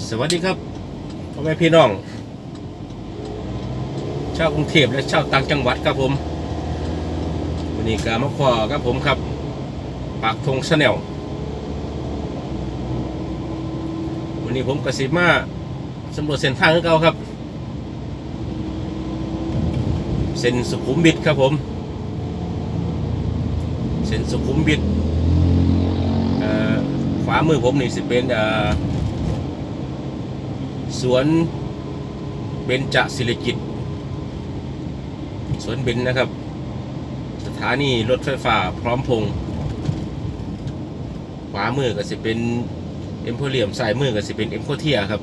สวัสดีครับพ่อแม่พี่น้อง ชาวกรุงเทพและชาวต่างจังหวัดครับผม วันนี้ก็มาพอกับผมครับ ปากธงชาแนลวันนี้ผมกสิมาสำรวจเส้นทางของเก่าครับ เส้นสุขุมวิทครับผม เส้นสุขุมวิทขวามือผมนี่สิเป็นอ่อ สวนเบญจศิริกิตสวนเบญนะครับ สถานีรถไฟฟ้าพร้อมพงขวามือก็จะเป็นเอ็มโพเรียมซ้ายมือก็จะเป็นเอ็มโคเทียครับ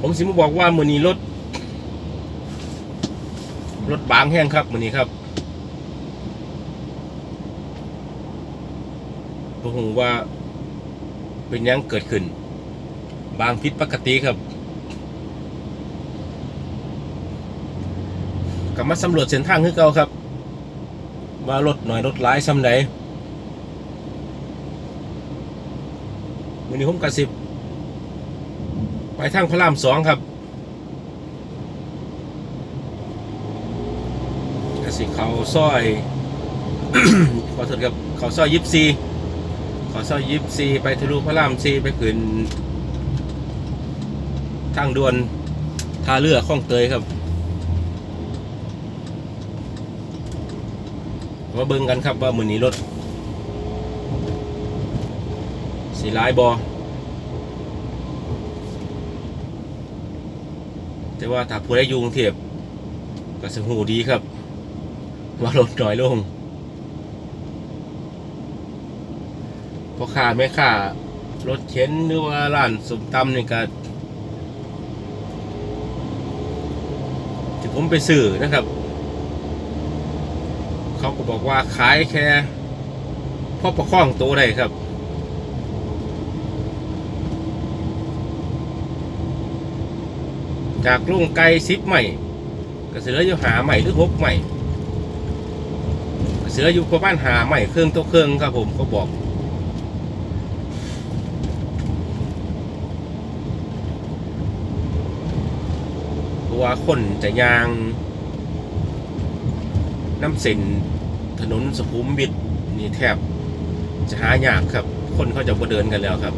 ผมสิมาบอกว่ามือนี้รถ รถบางแห้งครับมือนี้ครับผมว่า เป็นยังเกิดขึ้น บางผิดปกติครับกลับมาสำรวจเส้นทางคือเก่าครับ ว่ารถหน่อยรถร้ายซ้ำไหนวันนี้ผมกระสิบ ไปทางพระรามสองครับกระสิเขาซอยขอโทษครับเขาซอยยิบซี อซอยยิบซีไปทะลุพระรามซีไปขึ้นทางด่วนท่าเรือคลองเตยครับมาเบิ่งกันครับว่ามือนี้รถสีลายบอแต่ว่าถ้าผู้ได้ยุงเทพก็สหูดีครับ ว่ารถน้อยลง พ่อค้าแม่ค้ารถเข็นหรือว่าร้านสมตำนี่ก็ที่ผมไปซื้อนะครับ เขาก็บอกว่าขายแค่พ่อประคองตัวได้ครับจากลุงไก่สิบใหม่ก็เสืออยู่หาใหม่หรือหกใหม่เสืออยู่ประมาณหาใหม่เครื่องตัวเครื่องครับผมเขาบอก เพราะ ว่าคนจะยาง น้ำเส้นถนนสุขุมวิทนี่แทบจะหายากครับ คนเขาจะบ่เดินกันแล้วครับ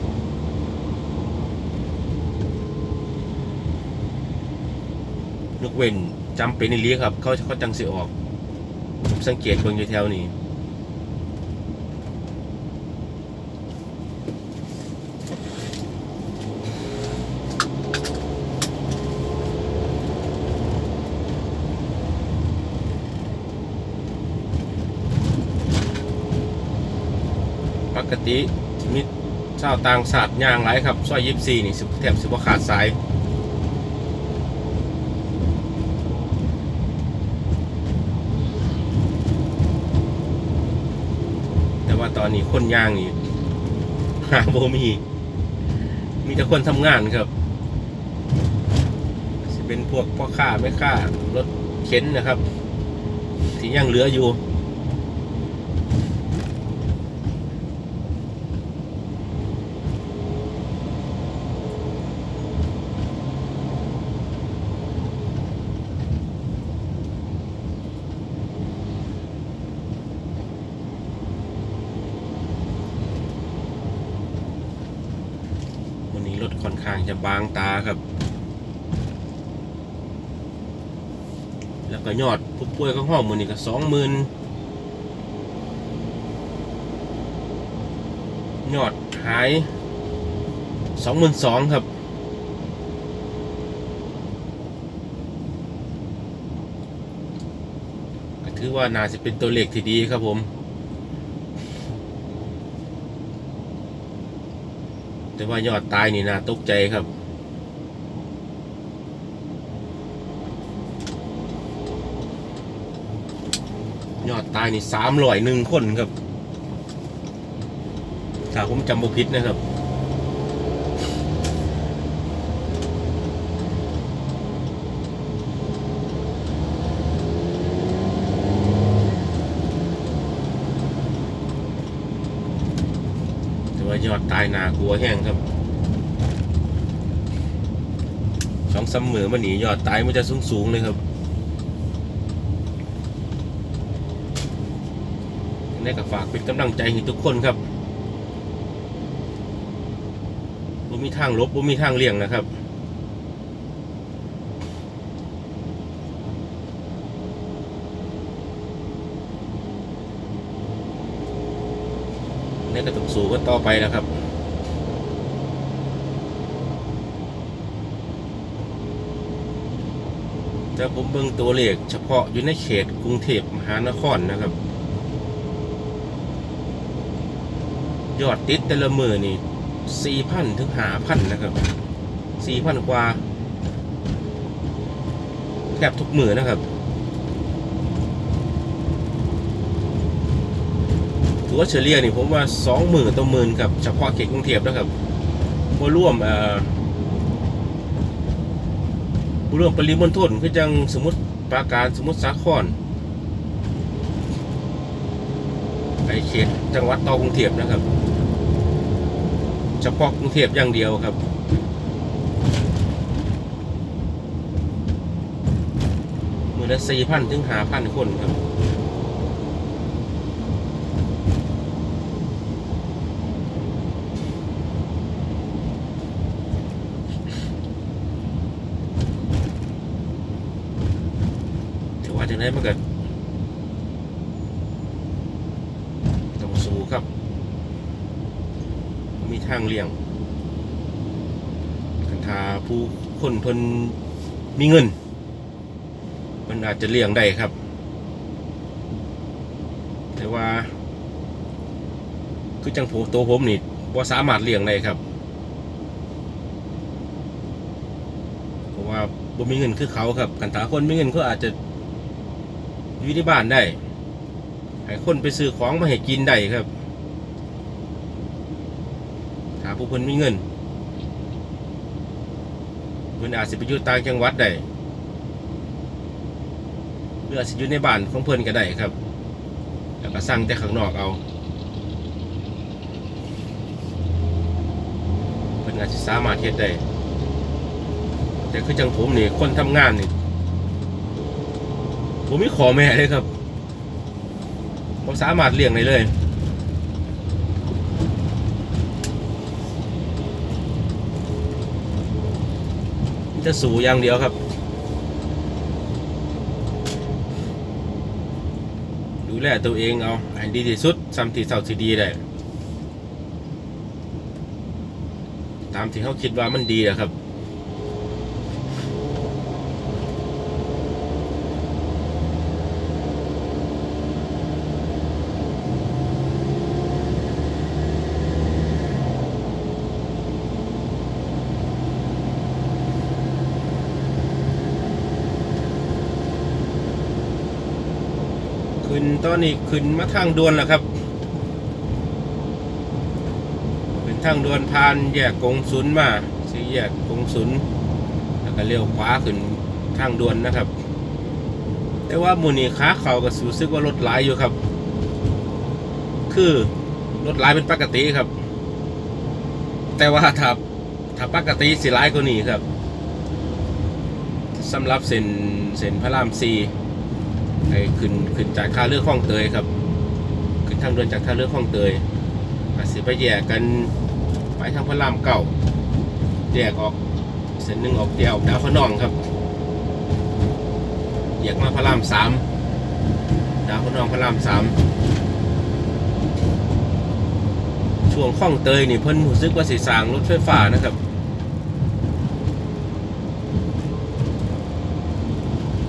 ยกเว้นจำเป็นในลีครับ เขาเขาจังสิออก สังเกตเบิ่งอยู่แถวนี้ กติมีชาวต่างศาสตร์ย่างหลายครับซอยยิบซีนี่สิบแทบสิบขาดสายแต่ว่าตอนนี้คนย่างนี่หาโบมี มีแต่คนทำงานครับเป็นพวกพ่อค้าแม่ค้ารถเข็นนะครับที่ยังเหลืออยู่ วันนี้รถค่อนข้าง จะบางตาครับ แล้วก็ยอดผู้ป่วยก็ห้องมือนี่ก็สองหมื่นยอดหายสองหมื่นสองครับก็ถือว่าน่าจะเป็นตัวเลขที่ดีครับผม แต่ว่ายอดตายนี่นะตกใจครับ ยอดตายนี่สามร้อยหนึ่งคนครับ ถ้าผมจำบ่ผิดนะครับ ว่ายอด ตายหนากลัวแห้งครับสองสามมือมันหนียอดตายมันจะสูงสูงๆเลยครับนี่ก็ฝากเป็นกำลังใจให้ทุกคนครับบ่มีทางลบบ่มีทางเลี่ยงนะครับ นี่ก็ต้องสู้กันต่อไปแล้วครับแต่ผมเบิ่งตัวเลขเฉพาะอยู่ในเขตกรุงเทพมหานครนะครับ ยอดติดแต่ละมือนี่สี่พันถึงหาพันนะครับสี่พันกว่าแทบทุกมือนะครับ ถือว่าเฉลี่ยนี่ผมว่าสองหมื่นต่อหมื่นครับเฉพาะเขตกรุงเทพนะครับบ่ร่วมอ่อบ่ร่วมปริมณฑลคือจังสมมติปราการสมมติสาครไปเขตจังหวัดต่อกรุงเทพนะครับ เฉพาะกรุงเทพอย่างเดียวครับมือละสี่พันถึงห้าพันคนครับ แต่ว่าจั งไดมันก็ต้องสู้ครับ มีทางเลี่ยงคันทาผู้คนเพิ่นมีเงิน มันอาจจะเลี่ยงได้ครับ แต่ว่า คือจังผมตัวผมนี่ว่าสามารถเลี่ยงได้ครับเพราะว่าบ่มีเงินคือเขาครับ กันถาคนมีเงินเขาอาจจะ อยู่ที่บ้านได้ให้คนไปซื้อของมาให้กินได้ครับหาผู้เพิ่นมีเงินเพิ่นอาจสิไปอยู่ต่างจังหวัดได้หรืออสิอยู่ในบ้านของเพิ่นก็ได้ครับ แล้วก็สั่งแต่ข้างนอกเอาเพิ่นอาจสิสามารถเฮ็ดได้แต่คือจังผมนี่คนทำงานนี่ ผมมีขอแม่เลยครับผมสามารถเลี้ยงได้เลยจะสูอย่างเดียวครับ ดูแลตัวเองเอาให้ดีที่สุดซ้ำที่เท่าที่ดีได้ตามที่เขาคิดว่ามันดีอะครับ ขึ้นมาทางด่วนแล้วครับขึ้นทางด่วนผ่านแยกกงสุนมาสี่แยกกงสุนแล้วก็เลี้ยวขวาขึ้นทางด่วนนะครับ แต่ว่ามูนี่ขาเขาก็รู้สึกว่ารถหลายอยู่ครับ คือรถหลายเป็นปกติครับ แต่ว่าถ้าถ้าปกติสิหลายกว่านี้ครับสำหรับเส้นเส้นพระรามสี่ ไอ้ขึ้นขึ้นจากท่าเรือคลองเตยครับ ขึ้นทางด่วนจากท่าเรือคลองเตยอาจสิไปแยกกันไปทางพระรามเก่าแยกออกเส้นหนึ่งออกเดียวดาวพนองครับแยกมาพระรามสามดาวพนองพระรามสามช่วงคลองเตยนี่เพิ่นรู้สึกว่าสีสางรถไฟฟ้านะครับ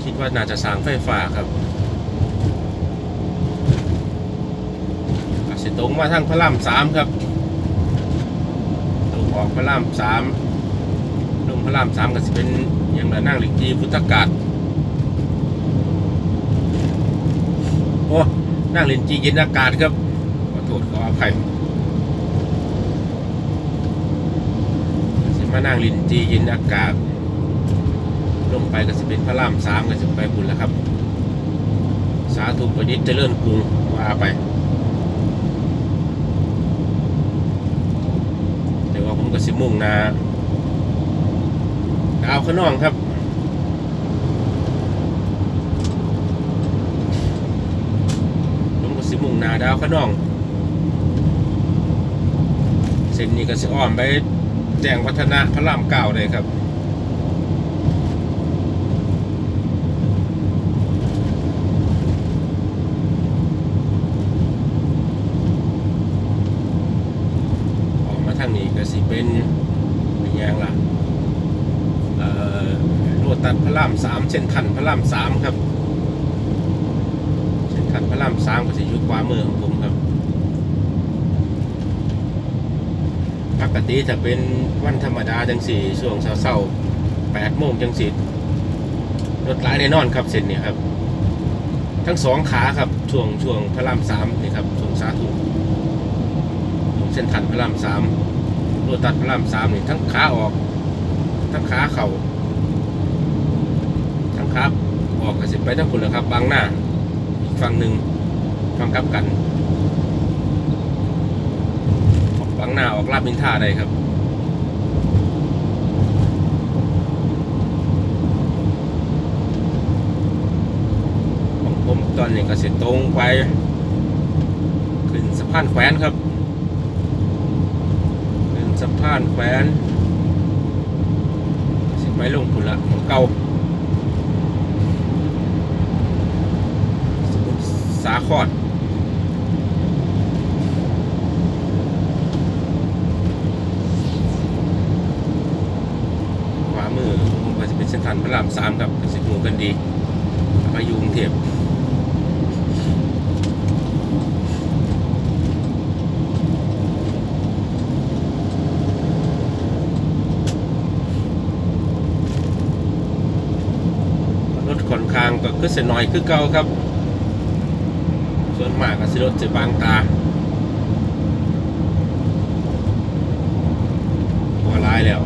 คิดว่าน่าจะสร้างไฟฟ้าครับอาจ สิตรงมาทางพระรามสามครับตรงออกพระรามสามลงพระรามสามก็จะเป็นอย่างระนั่งหลิกจีพุทธกาศโอ้นั่งเล่นจีเย็นอากาศครับขอโทษขออภัยสิมานั่งลินจีเย็นอากาศ ลงไปก็จะเป็นพระรามสามก็จะไปบุญแล้วครับ สาธุประดิษฐ์เจริญกรุงว่าไป หนาดาวขนองครับผมก็สิมุ่งหนาดาวขนอง เส้นนี้ก็สิอ้อมไปแจ้งวัฒนะพระรามเก้าเลยครับ ออกมาทางนี้ก็สิ เป็นเป็นยังล่ะเอ่อโลตัดพระรามสามเส้นทันพระรามสามครับ เส้นทันพระรามสามก็สิอยู่ขวามือของผมครับปกติจะเป็นวันธรรมดาจังสี่ช่วงเช้าๆแปดโมงจังสี่รถหลายแน่นอนครับเส้นนี้ครับ ทั้งสองขาครับช่วงช่วงพระรามสามนี่ครับช่วงสาธุเส้นทันพระรามสาม รถตัดพระรามสามนี่ทั้งขาออก ทั้งขาเข่าทั้งขาออกก็สิไปทั้งคนเลยครับ บางหน้าอีกฝั่งหนึ่งฝั่งกลับกันบางหน้าออกลาบมินท่าได้ครับของผมตอนนี้ก็เสร็จตรงไป ขึ้นสะพานแขวนครับ ขึ้นสะพานแขวนสิไปลงผุนละของเก่าสมุทรสาครขวามือผมก็จะเป็นเส้นทางพระรามสามครับสิบหมู่กันดีมายุงเทพรถค่อนข้างก็ คือเสียหน่อยคือเก่าครับ ส่วนมากก็สิรถจะบางตาหัวลายแล้ว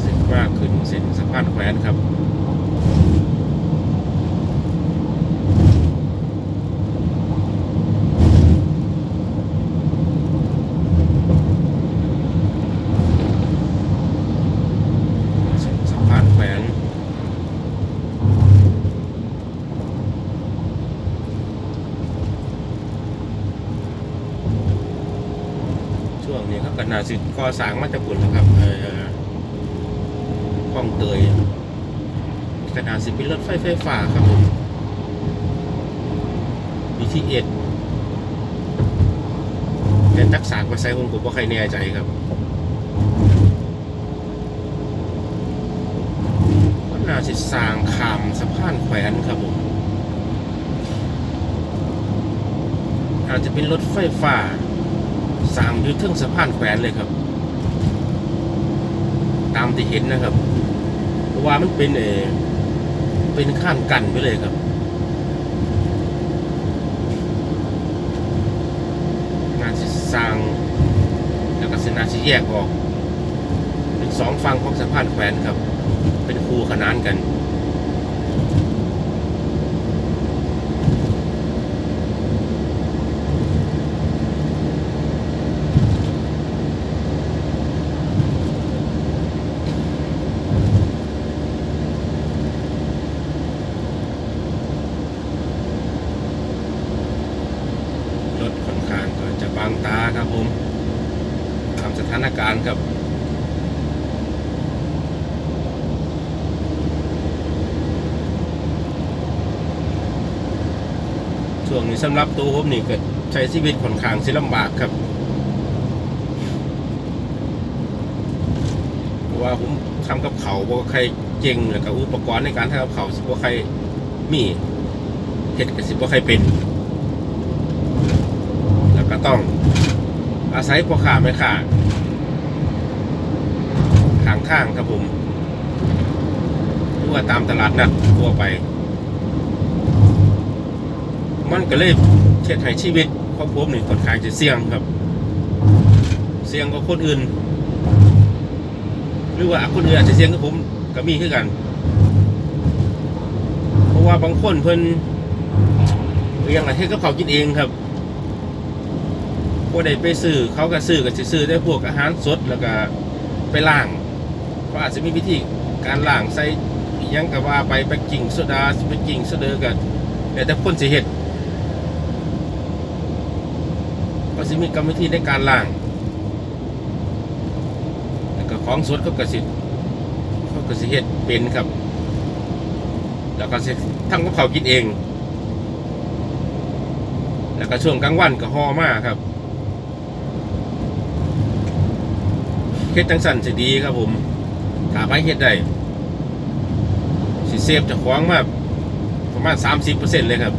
เส้นมากขึ้นเส้นสะพานแขวนครับ เส้นสะพานแขวนช่ วงนี้เขาก็น่าสิก่อสร้างมาจากปุ่นนะครับเอ่อคลองเตยขนาดสิเป็นรถไฟไฟฟ้าครับผม BTS แต่ทักษะภาษาผมก็ใครแน่ใจครับก็น่าสิสร้างขามสะพานแขวนครับผมอาจจะเป็นรถไฟฟ้า สร้างอยู่ทึงสะพานแขวนเลยครับ ตามที่เห็นนะครับ เพราะว่ามันเป็นเออเป็นข้านกันไปเลยครับงานสิสร้างแล้วก็สนาสิแยกออก เป็นสองฝั่งของสะพานแขวนครับ เป็นคูขนานกัน รถค่อนข้างก็จะบางตาครับผมตามสถานการณ์ครับ ช่วงนี้ สำหรับตัวผมนี่ก็ใช้ชีวิตค่อนข้างสิลำบากครับเพราะว่าผมทำกับเขาวบ่ใครเจงแล้วก็อุปกรณ์ในการทำกับเขาสิบ่ใครมีเห็ดกับสิบ่ใครเป็น แล้วก็ต้องอาศัยพ่อค้าแม่ค้าทางทางครับผมหรือว่าตามตลาดนัดทั่วไป มันก็เลยเช็ดให้ชีวิตของผมนี่ค่อนข้างจะเสี่ยงครับ เสี่ยงกว่าคนอื่น หรือว่าคนอื่นอาจจะเสี่ยงกับผมก็มีคือกัน เพราะว่าบางคนเพิ่นยังไงเฮ็ดกับเขากินเองครับพวกใดไปซื้อเขาก็ซื้อก็สิซื้อได้พวกอาหารสดแล้วก็ไปล้างก็อาจจะมีวิธีการล้างใส่ยังก็ว่าไปไปกิ่งโซดาไปกิ่งโซเดอก็แล้วแต่คนสิเฮ็ดก็ สิมีกรรมวิธีในการล้าง แล้วก็ของสดเขาก็สิเขาก็สิเฮ็ดเป็นครับ แล้วก็ทำกับเขาวกินเอง แล้วก็ช่วงกลางวันก็ห่อมากครับเฮ็ดจังสันสิดีครับผมถ้าไปเฮ็ดได้สิเซฟจะขวางมากประมาณ 30%เลยครับ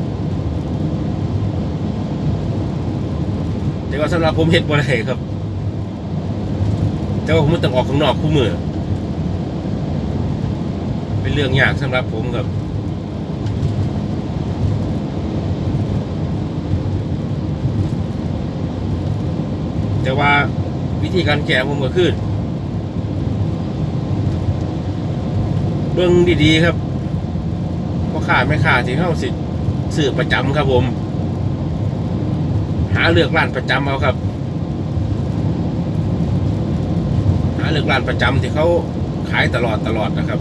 แต่ว่าสำหรับผมเฮ็ดบ่ได้ครับ แต่ว่าผมต้องออกข้างนอกคู่มือ เป็นเรื่องยากสำหรับผมครับแต่ว่าวิธีการแก้ผมก็คือเบิ่งดีๆครับพ่อค้าแม่ค้าที่เข้าสิซื้อประจำครับผม เลือกร้านประจำเอาครับ หาเลือกร้านประจำที่เขาขายตลอดตลอดนะครับ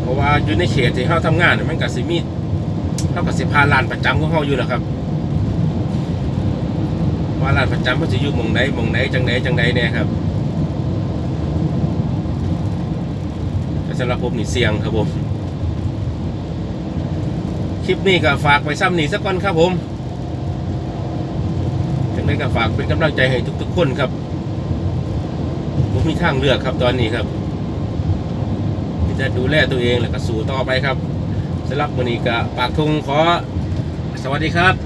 เพราะว่าอยู่ในเขตที่เขาทำงานเนี่ยมันกับสิมีเขากับสิพาร้านประจำของเขาอยู่แหละครับว่าร้านประจำเขาจะอยู่มองไหนมองไหนจังไหนจังไหนเนี่ยครับแต่สำหรับผมนี่เสี่ยงครับผม คลิปนี้ก็ฝากไว้ซ้ำนี่สักก่อนครับผมจังไดก็ฝากเป็นกำลังใจให้ทุกๆคนครับผมมีทางเลือกครับตอนนี้ครับจะดูแลตัวเองแล้วก็สู่ต่อไปครับสำหรับวันนี้ก็ปากทงขอสวัสดีครับ